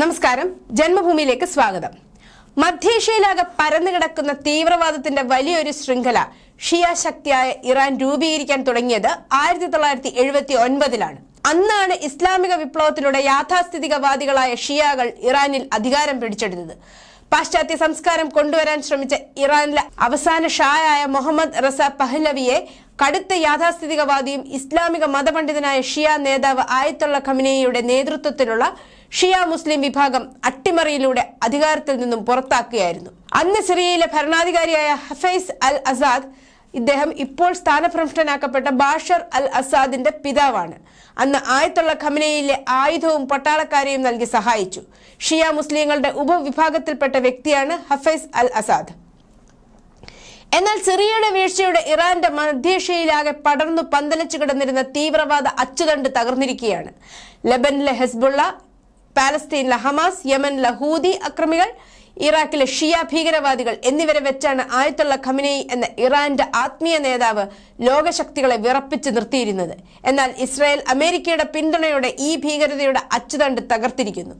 നമസ്കാരം. ജന്മഭൂമിയിലേക്ക് സ്വാഗതം. മധ്യേഷ്യയിലാകെ പരന്നു കിടക്കുന്ന തീവ്രവാദത്തിന്റെ വലിയൊരു ശൃംഖല ഷിയ ശക്തിയായ ഇറാൻ രൂപീകരിക്കാൻ തുടങ്ങിയത് ആയിരത്തി തൊള്ളായിരത്തി എഴുപത്തി ഒൻപതിലാണ് അന്നാണ് ഇസ്ലാമിക വിപ്ലവത്തിലൂടെ യാഥാസ്ഥിതികവാദികളായ ഷിയകൾ ഇറാനിൽ അധികാരം പിടിച്ചെടുത്തത്. പാശ്ചാത്യ സംസ്കാരം കൊണ്ടുവരാൻ ശ്രമിച്ച ഇറാനിലെ അവസാന ഷായായ മുഹമ്മദ് റസ പഹ്ലവിയെ കടുത്ത യാഥാസ്ഥിതികവാദിയും ഇസ്ലാമിക മതപണ്ഡിതനായ ഷിയ നേതാവ് ആയത്തുള്ള ഖമിനയുടെ നേതൃത്വത്തിലുള്ള ഷിയ മുസ്ലിം വിഭാഗം അട്ടിമറിയിലൂടെ അധികാരത്തിൽ നിന്നും പുറത്താക്കുകയായിരുന്നു. അന്ന് സിറിയയിലെ ഭരണാധികാരിയായ ഹഫൈസ് അൽ അസാദ് ഇദ്ദേഹം ഇപ്പോൾ സ്ഥാനഭ്രഷ്ടനാക്കപ്പെട്ട ബാഷർ അൽ അസാദിന്റെ പിതാവാണ്. അന്ന് ആയത്തുള്ള ഖമനയിലെ ആയുധവും പട്ടാളക്കാരെയും നൽകി സഹായിച്ചു. ഷിയ മുസ്ലിങ്ങളുടെ ഉപവിഭാഗത്തിൽപ്പെട്ട വ്യക്തിയാണ് ഹഫൈസ് അൽ അസാദ്. എന്നാൽ സിറിയയുടെ വീഴ്ചയുടെ ഇറാന്റെ മധ്യേഷ്യയിലാകെ പടർന്നു പന്തലിച്ചു കിടന്നിരുന്ന തീവ്രവാദ അച്ചുതണ്ട് തകർന്നിരിക്കുകയാണ്. ലബനിലെ ഹെസ്ബുള്ള പാലസ്തീനിലെ ഹമാസ് യമനിലെ ഹൂതി അക്രമികൾ ഇറാഖിലെ ഷിയ ഭീകരവാദികൾ എന്നിവരെ വെച്ചാണ് ആയത്തുള്ള ഖമിനയി എന്ന ഇറാന്റെ ആത്മീയ നേതാവ് ലോകശക്തികളെ വിറപ്പിച്ച് നിർത്തിയിരുന്നത്. എന്നാൽ ഇസ്രായേൽ അമേരിക്കയുടെ പിന്തുണയോടെ ഈ ഭീകരതയുടെ അച്ചുതണ്ട് തകർത്തിരിക്കുന്നു.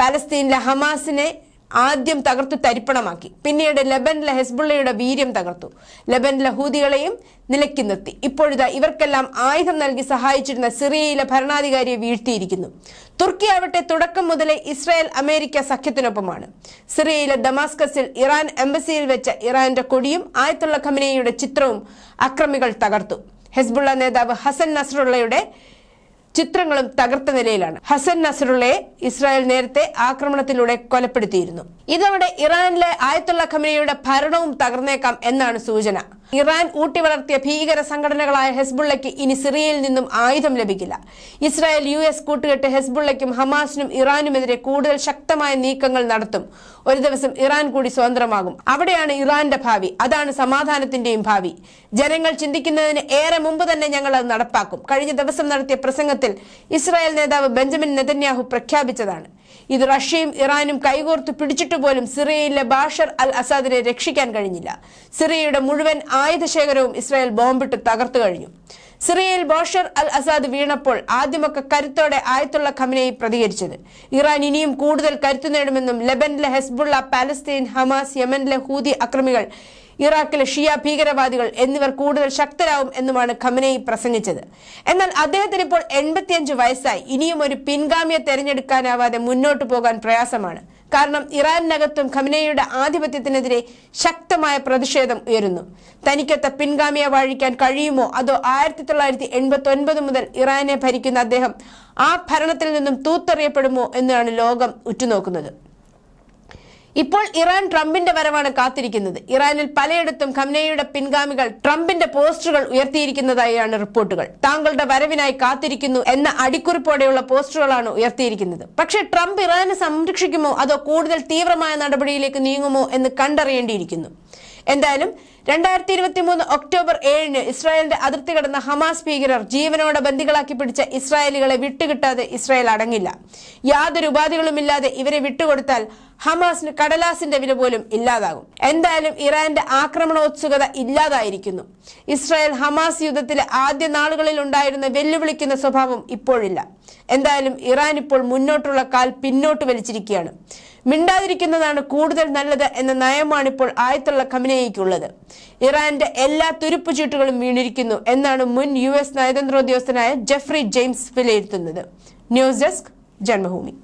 പാലസ്തീനിലെ ഹമാസിനെ ആദ്യം തകർത്തു തരിപ്പണമാക്കി. പിന്നീട് ലബനിലെ ഹെസ്ബുള്ളയുടെ വീര്യം തകർത്തു. ലബനിലെ ഹൂതികളെയും നിലയ്ക്ക് നിർത്തി. ഇപ്പോഴിതാ ഇവർക്കെല്ലാം ആയുധം നൽകി സഹായിച്ചിരുന്ന സിറിയയിലെ ഭരണാധികാരിയെ വീഴ്ത്തിയിരിക്കുന്നു. തുർക്കി ആവട്ടെ തുടക്കം മുതലേ ഇസ്രായേൽ അമേരിക്ക സഖ്യത്തിനൊപ്പമാണ്. സിറിയയിലെ ഡമാസ്കസിൽ ഇറാൻ എംബസിയിൽ വെച്ച ഇറാന്റെ കൊടിയും ആയത്തുള്ള ഖമിനയുടെ ചിത്രവും അക്രമികൾ തകർത്തു. ഹെസ്ബുള്ള നേതാവ് ഹസൻ നസ്രുള്ളയുടെ ചിത്രങ്ങളും തകർത്ത നിലയിലാണ്. ഹസൻ നസറുള്ളയെ ഇസ്രായേൽ നേരത്തെ ആക്രമണത്തിലൂടെ കൊലപ്പെടുത്തിയിരുന്നു. ഇതോടെ ഇറാനിലെ ആയത്തുള്ള ഖമനിയുടെ ഭരണവും തകർന്നേക്കാം എന്നാണ് സൂചന. ഇറാൻ ഊട്ടി വളർത്തിയ ഭീകര സംഘടനകളായ ഹെസ്ബുള്ളയ്ക്ക് ഇനി സിറിയയിൽ നിന്നും ആയുധം ലഭിക്കില്ല. ഇസ്രായേൽ യു എസ് കൂട്ടുകെട്ട് ഹെസ്ബുള്ളയ്ക്കും ഹമാസിനും ഇറാനുമെതിരെ കൂടുതൽ ശക്തമായ നീക്കങ്ങൾ നടത്തും. ഒരു ദിവസം ഇറാൻ കൂടി സ്വതന്ത്രമാകും. അവിടെയാണ് ഇറാന്റെ ഭാവി. അതാണ് സമാധാനത്തിന്റെയും ഭാവി. ജനങ്ങൾ ചിന്തിക്കുന്നതിന് ഏറെ മുമ്പ് തന്നെ ഞങ്ങൾ അത് നടപ്പാക്കും. കഴിഞ്ഞ ദിവസം നടത്തിയ പ്രസംഗത്തിൽ ഇസ്രായേൽ നേതാവ് ബെഞ്ചമിൻ നെതന്യാഹു പ്രഖ്യാപിച്ചതാണ്. ഇത് റഷ്യയും ഇറാനും കൈകോർത്ത് പിടിച്ചിട്ട് പോലും സിറിയയിലെ ബാഷർ അൽ അസാദിനെ രക്ഷിക്കാൻ കഴിഞ്ഞില്ല. സിറിയയുടെ മുഴുവൻ ആയുധശേഖരവും ഇസ്രായേൽ ബോംബിട്ട് തകർത്തു കഴിഞ്ഞു. സിറിയയിൽ ബോഷർ അൽ അസാദ് വീണപ്പോൾ ആദ്യമൊക്കെ കരുത്തോടെ ആയത്തുള്ള ഖമനയെ പ്രതികരിച്ചത്. ഇറാൻ ഇനിയും കൂടുതൽ കരുത്തു നേടുമെന്നും ലെബനിലെ ഹെസ്ബുള്ള പാലസ്തീൻ ഹമാസ് യമനിലെ ഹൂതി അക്രമികൾ ഇറാഖിലെ ഷിയ ഭീകരവാദികൾ എന്നിവർ കൂടുതൽ ശക്തരാകും എന്നുമാണ് ഖമനയി പ്രസംഗിച്ചത്. എന്നാൽ അദ്ദേഹത്തിന് ഇപ്പോൾ എൺപത്തിയഞ്ച് വയസ്സായി. ഇനിയും ഒരു പിൻഗാമിയെ തെരഞ്ഞെടുക്കാനാവാതെ മുന്നോട്ടു പോകാൻ പ്രയാസമാണ്. കാരണം ഇറാനിനകത്തും ഖമനയുടെ ആധിപത്യത്തിനെതിരെ ശക്തമായ പ്രതിഷേധം ഉയരുന്നു. തനിക്കൊത്ത പിൻഗാമിയെ വാഴിക്കാൻ കഴിയുമോ? അതോ ആയിരത്തി തൊള്ളായിരത്തി എൺപത്തി ഒൻപത് മുതൽ ഇറാനെ ഭരിക്കുന്ന അദ്ദേഹം ആ ഭരണത്തിൽ നിന്നും തൂത്തെറിയപ്പെടുമോ? എന്നാണ് ലോകം ഉറ്റുനോക്കുന്നത്. ഇപ്പോൾ ഇറാൻ ട്രംപിന്റെ വരവാണ് കാത്തിരിക്കുന്നത്. ഇറാനിൽ പലയിടത്തും ഖംനയുടെ പിൻഗാമികൾ ട്രംപിന്റെ പോസ്റ്ററുകൾ ഉയർത്തിയിരിക്കുന്നതായാണ് റിപ്പോർട്ടുകൾ. താങ്കളുടെ വരവിനായി കാത്തിരിക്കുന്നു എന്ന അടിക്കുറിപ്പോടെയുള്ള പോസ്റ്ററുകളാണ് ഉയർത്തിയിരിക്കുന്നത്. പക്ഷേ ട്രംപ് ഇറാനെ സംരക്ഷിക്കുമോ? അതോ കൂടുതൽ തീവ്രമായ നടപടിയിലേക്ക് നീങ്ങുമോ എന്ന് കണ്ടറിയേണ്ടിയിരിക്കുന്നു. എന്തായാലും രണ്ടായിരത്തി ഇരുപത്തി മൂന്ന് ഒക്ടോബർ ഏഴിന് ഇസ്രായേലിന്റെ അതിർത്തി കടന്ന ഹമാസ് ഭീകരർ ജീവനോടെ ബന്ദികളാക്കി പിടിച്ച ഇസ്രായേലികളെ വിട്ടുകിട്ടാതെ ഇസ്രായേൽ അടങ്ങില്ല. യാതൊരു ഉപാധികളുമില്ലാതെ ഇവരെ വിട്ടുകൊടുത്താൽ ഹമാസിന് കടലാസിന്റെ വില പോലും ഇല്ലാതാകും. എന്തായാലും ഇറാന്റെ ആക്രമണോത്സുകത ഇല്ലാതായിരിക്കുന്നു. ഇസ്രായേൽ ഹമാസ് യുദ്ധത്തിലെ ആദ്യ നാളുകളിൽ ഉണ്ടായിരുന്ന വെല്ലുവിളിക്കുന്ന സ്വഭാവം ഇപ്പോഴില്ല. എന്തായാലും ഇറാൻ ഇപ്പോൾ മുന്നോട്ടുള്ള കാൽ പിന്നോട്ട് വലിച്ചിരിക്കുകയാണ്. മിണ്ടാതിരിക്കുന്നതാണ് കൂടുതൽ നല്ലത് എന്ന നയമാണ് ഇപ്പോൾ ആയത്തുള്ള ഖമനയ്ക്കുള്ളത് ഇറാന്റെ എല്ലാ തുരുപ്പുചീട്ടുകളും വീണിരിക്കുന്നു എന്നാണ് മുൻ യു എസ് നയതന്ത്രോദ്യോഗസ്ഥനായ ജെഫ്രി ജെയിംസ് വിലയിരുത്തുന്നത്. News desk Janmabhumi.